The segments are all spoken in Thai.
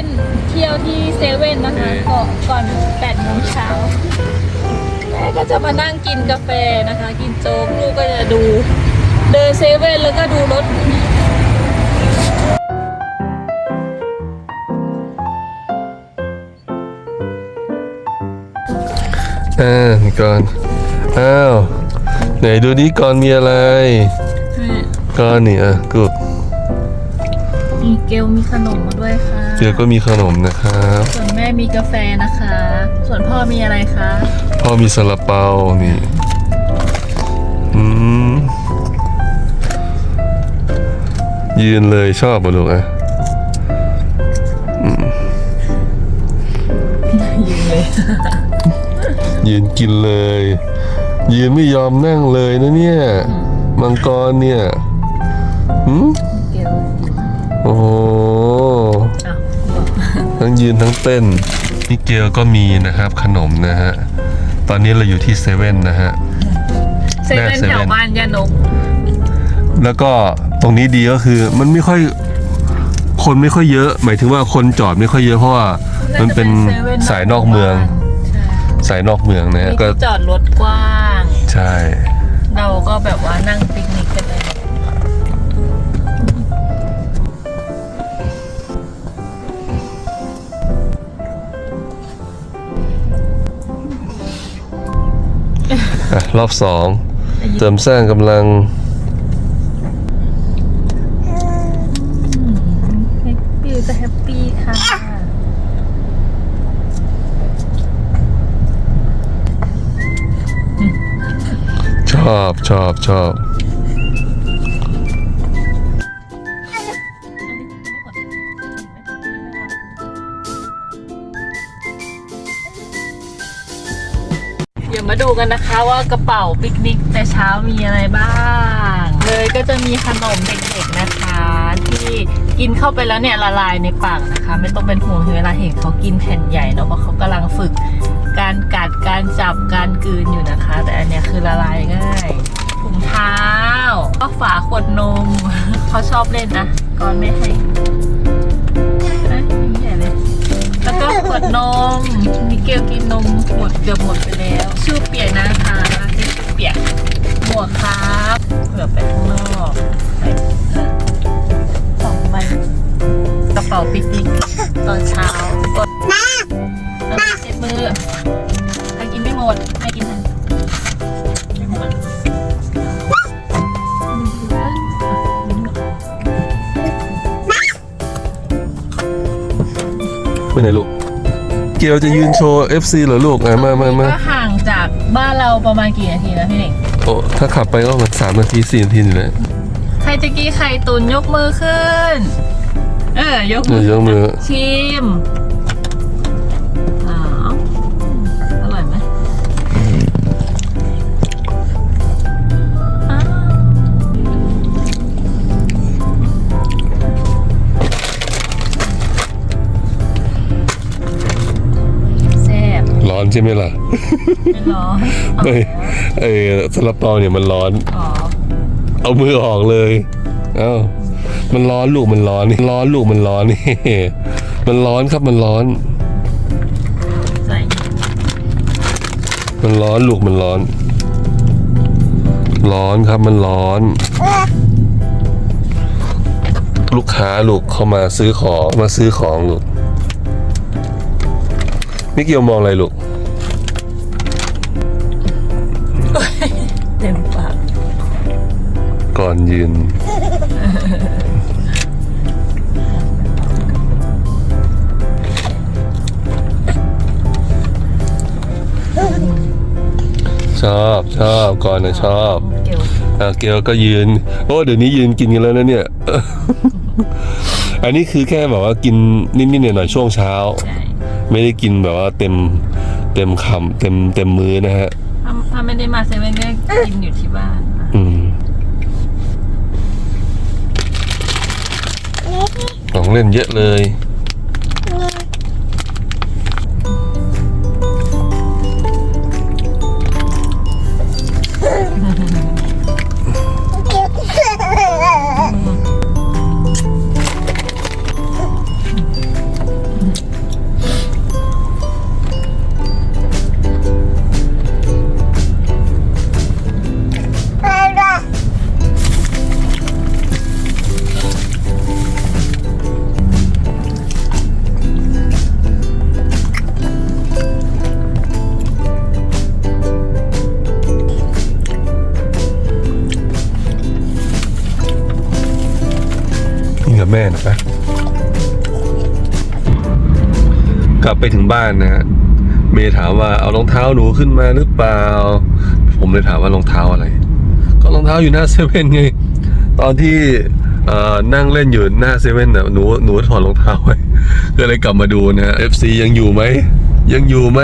ล่นเที่ยวที่เซเว่นนะคะโอเคก่อนก่อน8โมงเช้าแม่ก็จะมานั่งกินกาแฟนะคะ กินโจ๊กลูกก็จะดู เดินเซเว่นแล้วก็ดูรถอ่านี่ก่อน อ้าว ไหนดูนี้ก่อนมีอะไร ก่อนนี่อะกูมี เกลมีขนมมาด้วยค่ะเจอก็มีขนมนะครับ ส่วนแม่มีกาแฟนะคะ ส่วนพ่อมีอะไรคะ พ่อมีซาลาเปา นี่ อืม ยืนเลยชอบป่ะลูกอะยืนเลย ยืนกินเลย ยืนไม่ยอมนั่งเลยนะเนี่ย มังกรเนี่ยหืม ทั้งยืนทั้งเต้นมิเกลก็มีนะครับขนมนะฮะ ตอนนี้เราอยู่ที่เซเว่นนะฮะเซเว่นเซเว่นแถวบ้านยานก แล้วก็ตรงนี้ดีก็คือมันไม่ค่อยคนไม่ค่อยเยอะ หมายถึงว่าคนจอดไม่ค่อยเยอะเพราะว่ามันเป็นาจะซว่สายนอกเมืองใช่สายนอกเมืองนะมีฮะก็ที่จอดรถกว้าง ใช่ เราก็แบบว่านั่งปิก รอบสองเติมสร้างกำลังฟิวจะแฮปปี้ค่ะ ชอบชอบชอบ ดูกันนะคะว่ากระเป๋าปิกนิกแต่เช้ามีอะไรบ้าง เลยก็จะมีขนมเด็กๆนะคะ ที่กินเข้าไปแล้วเนี่ยละลายในปากนะคะ ไม่ต้องเป็นห่วงเวลาเห็นเขากินแผ่นใหญ่เนาะเพราะเขากำลังฝึกการกัดการจับการกืนอยู่นะคะ แต่อันเนี้ยคือละลายง่ายถุงเท้าก็ฝาขวดนมเขาชอบเล่นนะก่อนไม่ให้ ก็ขวดนมมิเกลกินนมหมดเกือบหมดไปแล้ว ชื่อเปียกนะคะที่ชื่อเปียกหมวกครับเผื่อไปข้างนอกสองใบกระเป๋าปิกนิกตอนเช้า ไปไหนลูก เกลจะยืนโชว์ FC เหรอลูกอะมามามาก็ห่างจากบ้านเราประมาณกี่นาทีนะพี่เน่งโอ้ถ้าขับไปก็ประมาณสามนาทีสี่นาทีนี่แหละใครจะกี้ใครตุนยกมือขึ้น เออยกเดี๋มืยวอยกมือ ชิม ใช่ไหมล่ะไม่ร้อนเอ้ยเอ้ยซาลาเปาเนี่ยมันร้อน อ๋อเอามือออกเลย เอ้า มันร้อนลูกมันร้อนนี่ร้อนลูกมันร้อนนี่ มันร้อนครับมันร้อน ใส่มันร้อนลูกมันร้อน ร้อนครับมันร้อน ลูกค้าลูกเข้ามาซื้อของมาซื้อของลูกมิเกียวมองอะไรลูก เต็มปากก่อนยืน ชอบชอบก่อนนะชอบเกี่ยวอะเกลก็ยืน โอ้เดี๋ยวนี้ยืนกินกันแล้วนะเนี่ย อันนี้คือแค่แบบว่ากินนิดๆหน่อยๆช่วงเช้า ใช่ ไม่ได้กินแบบว่าเต็มเต็มคำเต็มเต็มมื้อนะฮะ ถ้าถ้าไม่ได้มาเซเว่นก็กินอยู่ที่บ้านอืมของเล่นเยอะเลย ม่นะปะกลับไปถึงบ้านนะฮะเมย์ถามว่าเอารองเท้าหนูขึ้นมาหรือเปล่า ผมเลยถามว่ารองเท้าอะไร ก็รองเท้าอยู่หน้าเซเว่นไง ตอนที่นั่งเล่นอยู่หน้าเซเว่นน่ะหนูหนูถอดรองเท้าไว้ก็เลยกลับมาดูนะฮะ FC ยังอยู่ไหม ยังอยู่ไหม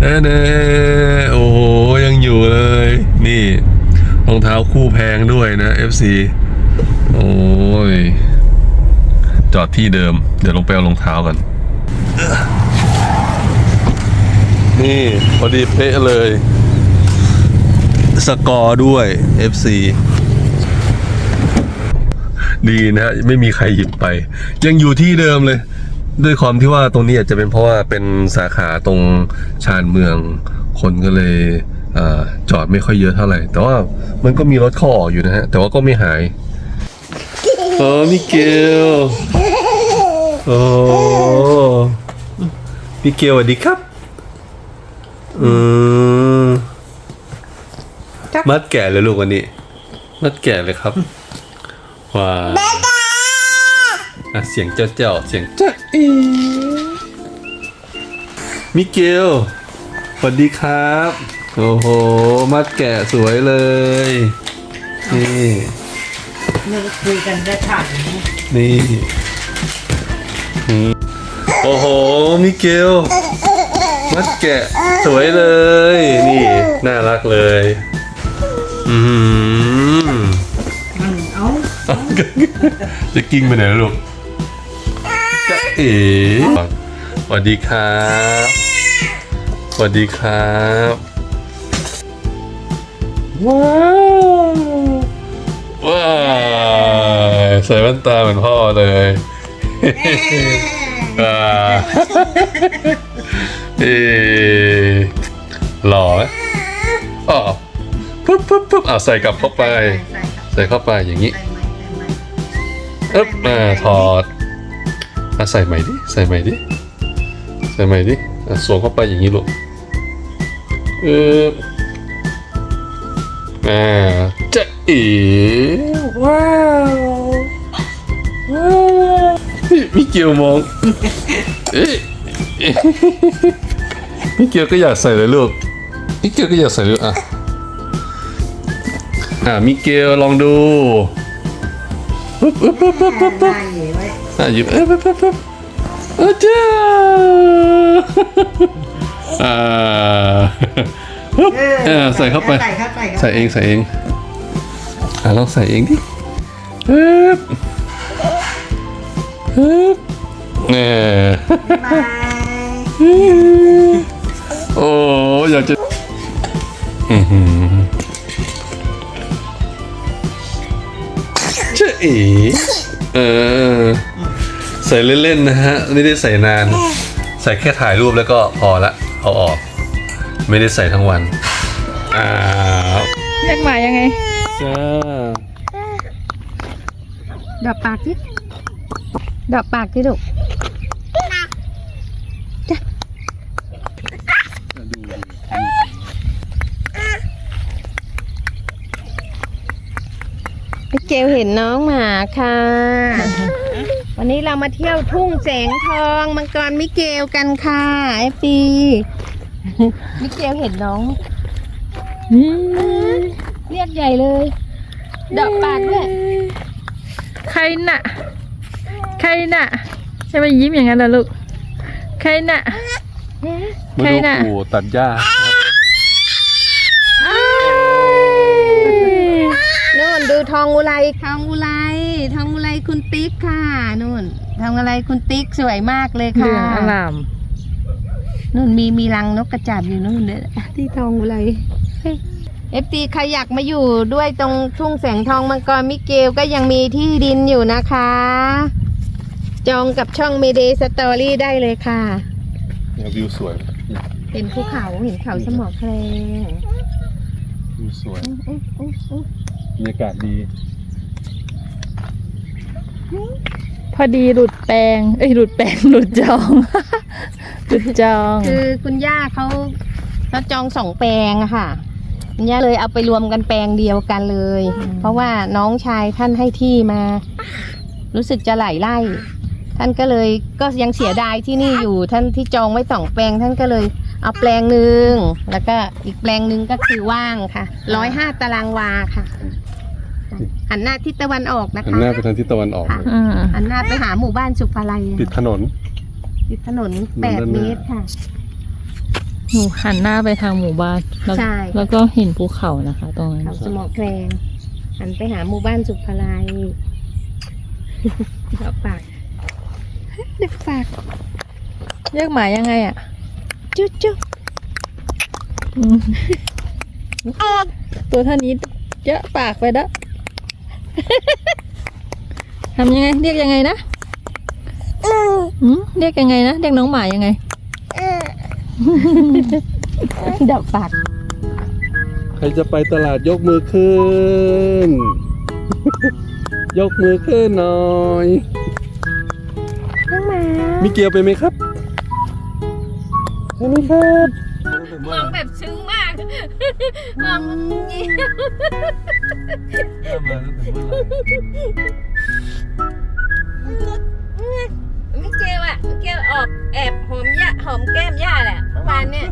แน่ๆโอ้โหยังอยู่เลย นี่รองเท้าคู่แพงด้วยนะ FC โอ้ย จอดที่เดิม เดี๋ยวลงไปเอารองเท้ากัน นี่ พอดีเป๊ะเลย สกอร์ด้วย FC ดีนะฮะไม่มีใครหยิบไป ยังอยู่ที่เดิมเลย ด้วยความที่ว่าตรงนี้อาจจะเป็นเพราะว่าเป็นสาขาตรงชานเมือง คนก็เลยเออจอดไม่ค่อยเยอะเท่าไหร่ แต่ว่ามันก็มีรถเข้าออกอยู่นะฮะ แต่ว่าก็ไม่หาย โอ้มิเกลโอ้มิเกลสวัสดีครับอืมมัดแก่เลยลูกวันนี้ มัดแก่เลยครับว้าวอะเสียงเจ้าเจ้าเสียงเจ้าอีมิเกลสวัสดีครับ โอ้โห มัดแก่สวยเลยนี่ เราคุยกันจะถ่ายนี่นี่โอ้โห มิเกล มัดแกะ สวยเลย นี่ น่ารักเลย อืมเอาจะกิ้งไปไหนลูกจะเอ๋สวัสดีครับสวัสดีครับ ว้าว ใส่แว่นตาเหมือนพ่อเลยอ่าเออหล่อไหมอ๋อปุ๊บปุ๊บปุ๊บอ่าใส่กลับเข้าไป ใส่เข้าไปอย่างนี้อึ๊บอ่าถอดอะใส่ใหม่ดิ ใส่ใหม่ดิ ใส่ใหม่ดิอะสวมเข้าไปอย่างนี้ลูกอึ๊บอ่าจะอีว้าวว้าวนี่ มิเกียวมองเอ๊ะมิเกียวก็อยากใส่เลยลูกมิเกียวก็อยากใส่เลยอะอ่ามิเกลลองดูปุ๊บปุ๊บปุ๊บปุ๊บปุ๊บปุ๊บอะหยิบเอ้ยปุ๊บปุ๊บปุ๊บอาจารย์อ่าปุ๊บอ่าใส่เข้าไปใส่เข้าไป ใส่เองใส่เองอ่าลองใส่เองดิปึ๊บปึ๊บ เนี่ยบายโอ้อยากจะอือหือเจ๊เอ๋เออ ใส่เล่นๆนะฮะ ไม่ได้ใส่นาน ใส่แค่ถ่ายรูปแล้วก็พอละ เอาออก ไม่ได้ใส่ทั้งวันอ้าวเรียกหมายังไงจ้าดอกปากที่ ดอกปากที่ลูกพี่เกลเห็นน้องหมาค่ะ วันนี้เรามาเที่ยวทุ่งแสงทองมังกรมิเกลกันค่ะไอปีมิเกลเห็นน้องเรียกใหญ่เลย ดอกปากด้วย ใครน่ะ ใครน่ะใช่ไหมยิ้มอย่างนั้นเหรอลูกใครน่ะ ใครน่ะมาดูปู่ตัดหญ้านู่นดูทองอุไรทองอุไรทองอุไรคุณติ๊กค่ะนู่นทองอุไรคุณติ๊กสวยมากเลยเหลืค่ะองอลามนู่นมีมีรังนกกระจาบอยู่นู่นเลยที่ทองอุไรเอฟตีใครอยากมาอยู่ด้วยตรงทุ่งแสงทองมังกรมิเกลก็ยังมีที่ดินอยู่นะคะ จองกับช่องเมเดสตอรี่ได้เลยค่ะ เนี่ยวิวสวยเห็นภูเขาเห็นเขาสมอแคลงวิวสวยอุ๊ยอุ๊ยอุ๊ยบรรยากาศดีพอดีหลุดแปลงเอ้ยหลุดแปลงหลุดจอง หลุดจองคือคุณย่าเขาเขาจองสองแปลงอะค่ะย่าเลยเอาไปรวมกันแปลงเดียวกันเลย เพราะว่าน้องชายท่านให้ที่มา รู้สึกจะหลายไร่ ท่านก็เลยก็ยังเสียดายที่นี่อยู่ท่านที่จองไว้สองแปลงท่านก็เลยเอาแปลงหนึ่งแล้วก็อีกแปลงหนึ่งก็คือว่างค่ะร้อยห้าตารางวาค่ะหันหน้าทิศตะวันออกนะหันคะหน้าไปทางทิศตะวันออกค่ะอืมหันหน้าไปหาหมู่บ้านสุภาลัยติดถนนติดถนนแปดด้านหเมน้าตรค่ะหนูหันหน้าไปทางหมู่บ้านแล้วใช่ แล้วก็เห็นภูเขานะคะตรงนั้นเขาสมอแคลงหันไปหาหมู่บ้านสุภาลัยเดอกปาก เด็กปากเรียกหมายังไงอะ จุ๊จุ๊อืมตัวเท่านี้เยอะปากไปแล้วทำยังไง เรียกยังไงนะอืมเรียกยังไงนะ เรียกน้องหมายังไงดอกปาก ใครจะไปตลาดยกมือขึ้น ยกมือขึ้นหน่อยน้องห มามีเกียวไปไหมครับไปไหมครับมองแบบซึ้งมาก มองยิ้มมิเกลอะมิเกลออกแอบหอมย่าหอมแก้มย่าแหละเมื่อวานเนี่ย